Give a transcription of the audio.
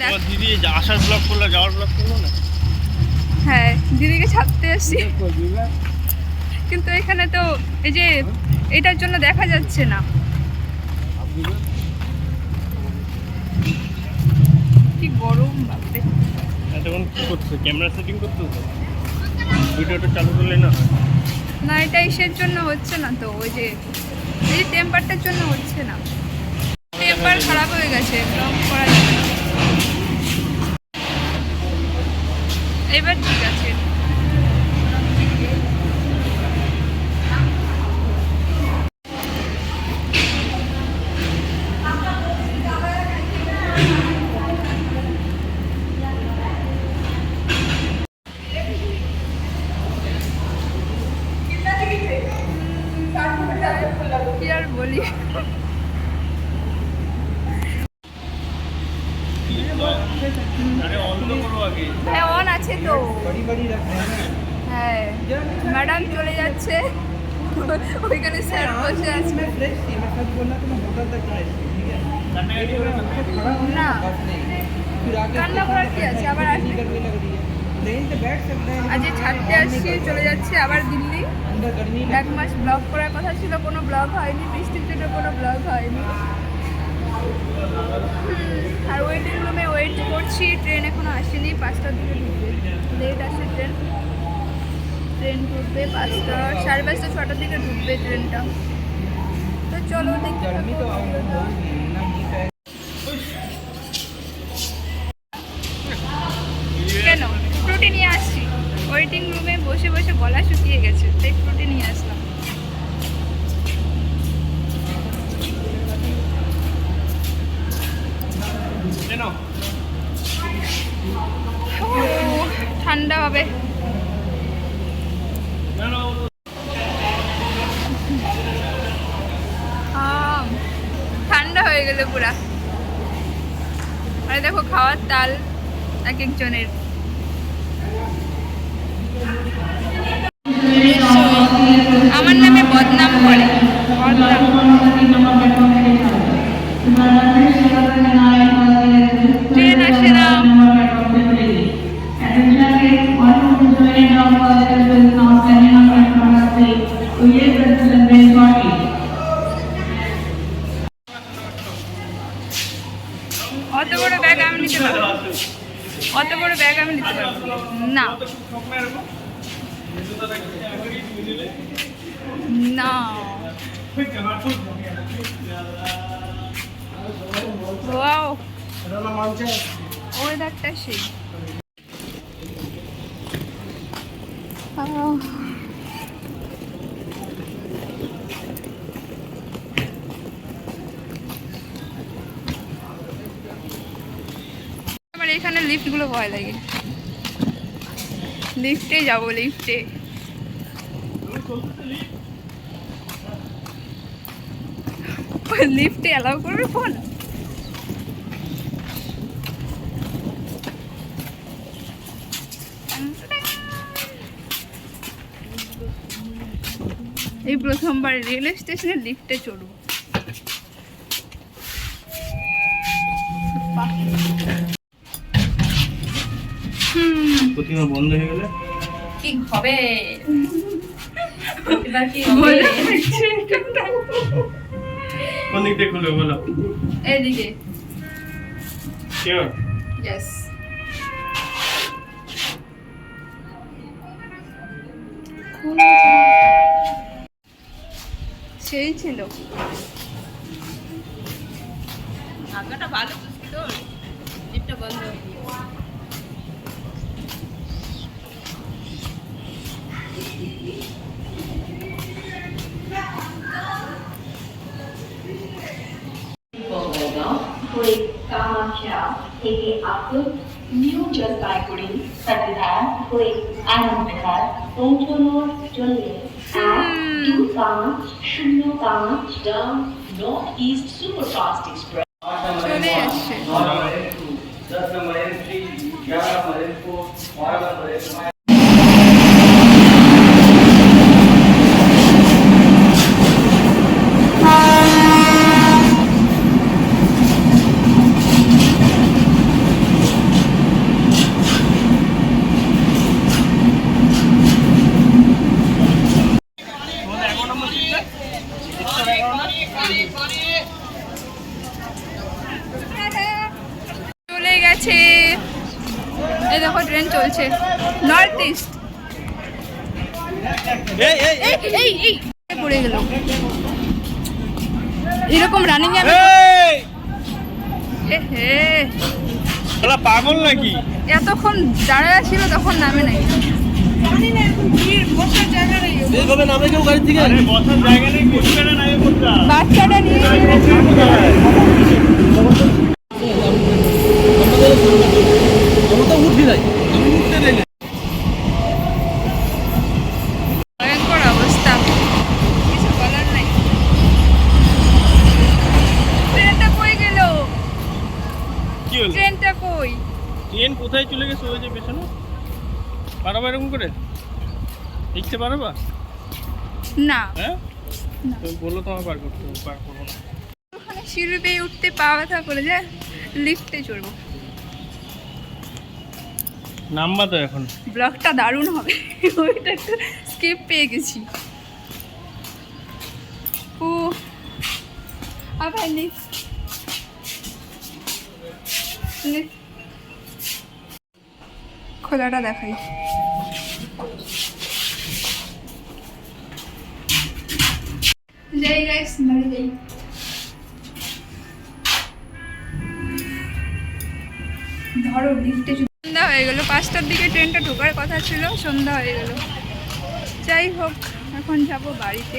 দিদি আসার ব্লগ করল যাওয়ার ব্লগ করল না? হ্যাঁ দিদিকে ছাড়তে এসছি কিন্তু এখানে তো এই যে এটার জন্য দেখা যাচ্ছে না। কি গরম বাপরে। এতক্ষণ কি করছ? ক্যামেরা সেটিং করছ ভিডিওটা চালু করলে না না এটা ইসের জন্য হচ্ছে না তো ওই যে এই টেম্পারটার জন্য হচ্ছে না। টেম্পার খারাপ হয়ে গেছে ব্লক করা এবার ঠিক আছে। কি আর বলি আরে অন তো করো আগে হ্যাঁ অন আছে তো। হ্যাঁ ম্যাডাম চলে যাচ্ছে। ওইখানে স্যার বসে আছে। না। কান্না করার কি আছে? আবার আজকে ছাড়তে আসছি চলে যাচ্ছে আবার দিল্লি। এক মাস ব্লগ করার কথা ছিল কোনো ব্লগ হয়নি বৃষ্টির জন্য কোনো ব্লগ হয়নি। আর ওয়েটিং রুমে ওয়েট করছি ট্রেন এখনও আসেনি পাঁচটার দিকে ঢুকবে। লেট আসে ট্রেন ট্রেন ঢুকবে পাঁচটা সাড়ে পাঁচটা ছটার দিকে ঢুকবে ট্রেনটা তো চলো দেখতে কেন? ফ্রুটি নিয়ে আসছি। ওয়েটিং রুমে বসে বসে গলা শুকিয়ে গেছে। তাই ঠান্ডা হবে। ঠান্ডা হয়ে গেল পুরা। আরে দেখো খাওয়ার তাল এক একজনের। আমার অত বড় ব্যাগ আমি নিতে পারব অত বড় ব্যাগ আমি নিতে পারব না। না। ওয়াও। ওয়েদারটা সেই। এখানে লিফটগুলো ভয় লাগে। লিফটে যাব, লিফটে। লিফটে অ্যালাউ করবে ফোন এই প্রথমবার রেল স্টেশনে লিফটে চড়বো। প্রতিমা বন্ধ হয়ে গেলে? কি হবে? এবার কি বলে হবে? দিচ্ছি। কোন দিক দিয়ে খুলবে বলো। এদিকে। শিওর ইয়েস সেই ছিল। ঢাকাটা ভালো বুঝলি তোর লিফটটা বন্ধ হয়ে গিয়ে হয়ে কামাখ্যা থেকে আসুন নিউ জলপাইগুড়ি সতীধার হয়ে আনন্দঘাট পৌঁছানোর জন্য এক দুই পাঁচ শূন্য পাঁচ down north east superfast express চলে আসছে दस नंबर एम थ्री ग्यारह नंबर एम फोर बारह नंबर एम গেছে এই দেখো ট্রেন চলছে। নর্থ ইস্ট এই এই এই। এই এই পড়ে গেল। এরকম রানিং আমি পাগল নাকি? এতক্ষণ দাঁড়ায় ছিল তখন নামে নাই। জানি না এখন ভিড় বসার জায়গা নেই। এইভাবে নামে কেউ গাড়ি থেকে? বসার জায়গা নেই কোথায় না নামে কোথা বাচ্চাটা নিয়ে আমরা তো উঠি নাই আমি উঠতে নেই ভয়ঙ্কর অবস্থা কিছু বলার নাই ট্রেনটা কই গেল কি হলো ট্রেনটা কই ট্রেন কোথায় চলে গেছে ওই যে পেছনে পারাবা এরকম করে? দেখতে পারবা? না। হ্যাঁ? বলল তোমার পার করতে পার করব না। সিঁড়ি পেয়ে উঠতে পা ব্যথা করে যে লিফটে চড়বো। নাম্বার তো এখন। ব্লগটা দারুণ হবে ওইটা একটু স্কিপ পেয়ে গেছি। ও আবার লিফট খোলাটা দেখাই। যাই গাইস বাড়ি যাই ধরো লিফটে সন্ধ্যা হয়ে গেল, পাঁচটার দিকে ট্রেনটা ঢোকার কথা ছিল, সন্ধ্যা হয়ে গেল। যাই হোক, এখন যাব বাড়িতে।